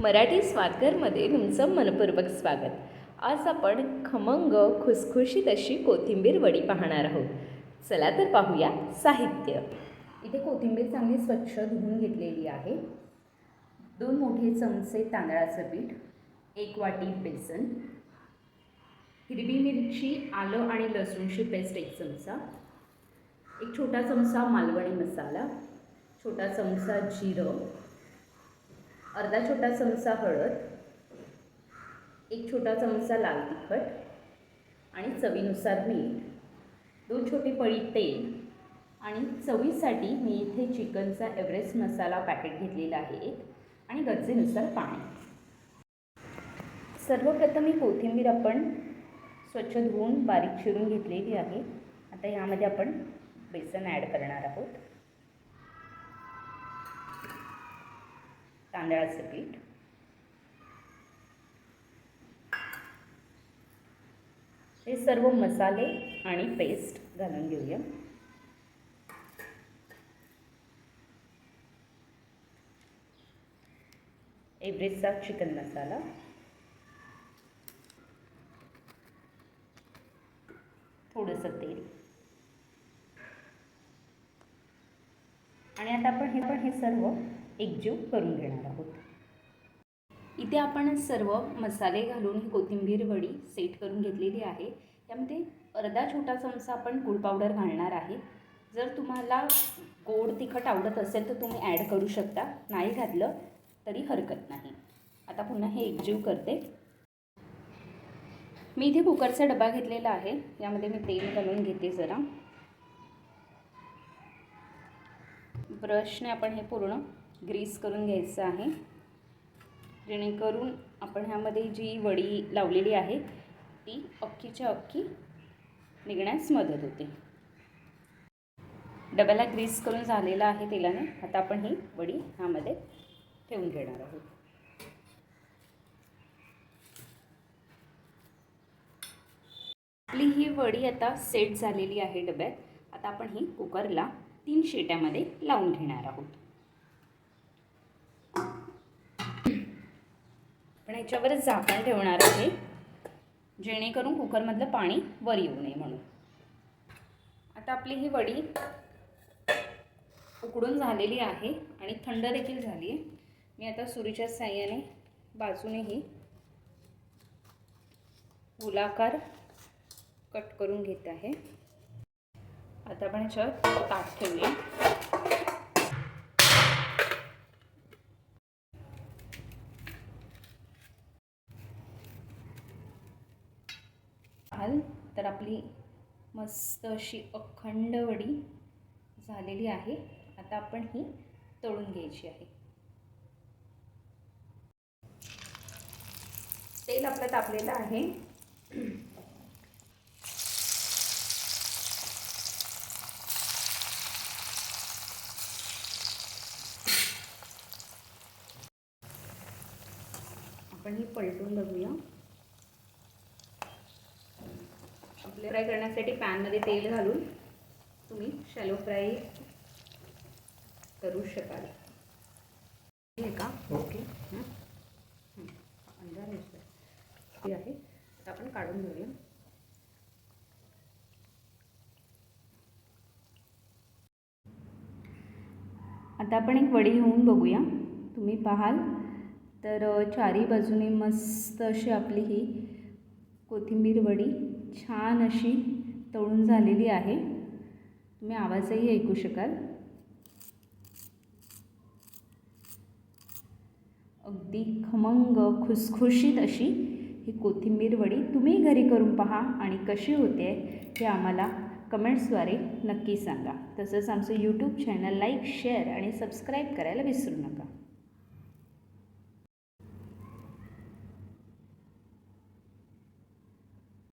मराठी स्वादघरमध्ये तुमचं मनपूर्वक स्वागत. आज आपण खमंग खुसखुशीत अशी कोथिंबीर वडी पाहणार आहोत. चला तर पाहूया साहित्य. इथे कोथिंबीर चांगली स्वच्छ धुवून घेतलेली आहे. दोन मोठे चमचे तांदळाचं पीठ एक वाटी बेसन हिरवी मिरची आलं आणि लसूणची पेस्ट एक चमचा एक छोटा चमचा मालवणी मसाला छोटा चमचा जिरं अर्धा छोटा चमचा हळद एक छोटा चमचा लाल तिखट आणि चवीनुसार मीठ दोन छोटी पळी तेल आणि चवीसाठी मी इथे चिकनचा एव्हरेस्ट मसाला पॅकेट घेतलेला आहे एक आणि गरजेनुसार पाणी. सर्वप्रथम ही कोथिंबीर आपण स्वच्छ धुवून बारीक चिरून घेतलेली आहे. आता यामध्ये आपण बेसन ॲड करणार आहोत. तांदळाचं पीठ. हे सर्व मसाले आणि पेस्ट घालून घेऊया. एव्हरेस्टचा चिकन मसाला. थोडंसं तेल. आणि आता आपण हे पण हे सर्व एकजीव करून घेणार आहोत. इथे आपण सर्व मसाले घालून ही कोथिंबीर वडी सेट करून घेतलेली आहे. त्यामध्ये अर्धा छोटा चमचा आपण गुळ पावडर घालणार आहे. जर तुम्हाला गोड तिखट आवडत असेल तर तुम्ही ॲड करू शकता. नाही घातलं तरी हरकत नाही. आता पुन्हा हे एकजीव करते. मी इथे कुकरचा डबा घेतलेला आहे. यामध्ये मी तेल घालून घेते जरा. ब्रशने आपण हे पूर्ण ग्रीस करून घ्यायचं आहे. जेणेकरून आपण ह्यामध्ये जी वडी लावलेली आहे ती अख्खीच्या अख्खी निघण्यास मदत होते. डब्याला ग्रीस करून झालेला आहे तेलाने. आता आपण ही वडी ह्यामध्ये ठेवून घेणार आहोत. आपली ही वडी आता सेट झालेली आहे डब्यात. आता आपण ही कुकरला तीन शिट्यामध्ये लावून घेणार आहोत. पण ह्याच्यावर झाकण ठेवणार आहे. जेणेकरून कुकरमधलं पाणी वर येऊ नये म्हणून. आता आपली ही वडी उकडून झालेली आहे आणि थंड देखील झाली आहे. मी आता सुरीच्या साह्याने बाजूनेही गोलाकार कट करून घेत आहे. आता आपण ह्याच्यावर ताट ठेवूया. पाहाल तर आपली मस्त अशी अखंड वडी झालेली आहे. आता आपण ही तळून घ्यायची आहे. तेल आपलं तापलेलं आहे. आपण ही पलटून बघूया आपले फ्राय करण्यासाठी पॅनमध्ये तेल घालून तुम्ही शॅलो फ्राय करू शकाल. हे का? ओके. अंधार आहे. आता आपण काढून घेऊया. आता आपण एक वडी घेऊन बघूया. तुम्ही पाहाल. तर चारी बाजूने मस्त अशी आपली ही कोथिंबीर वडी छान अशी तळून झालेली आहे. तुम्ही आवाजही ऐकू शकाल. अगदी खमंग खुसखुशीत अशी ही कोथिंबीर वडी तुम्ही घरी करून पहा आणि कशी होते हे आम्हाला कमेंट्सद्वारे नक्की सांगा. तसंच आमचं यूट्यूब चॅनल लाईक शेअर आणि सबस्क्राईब करायला विसरू नका.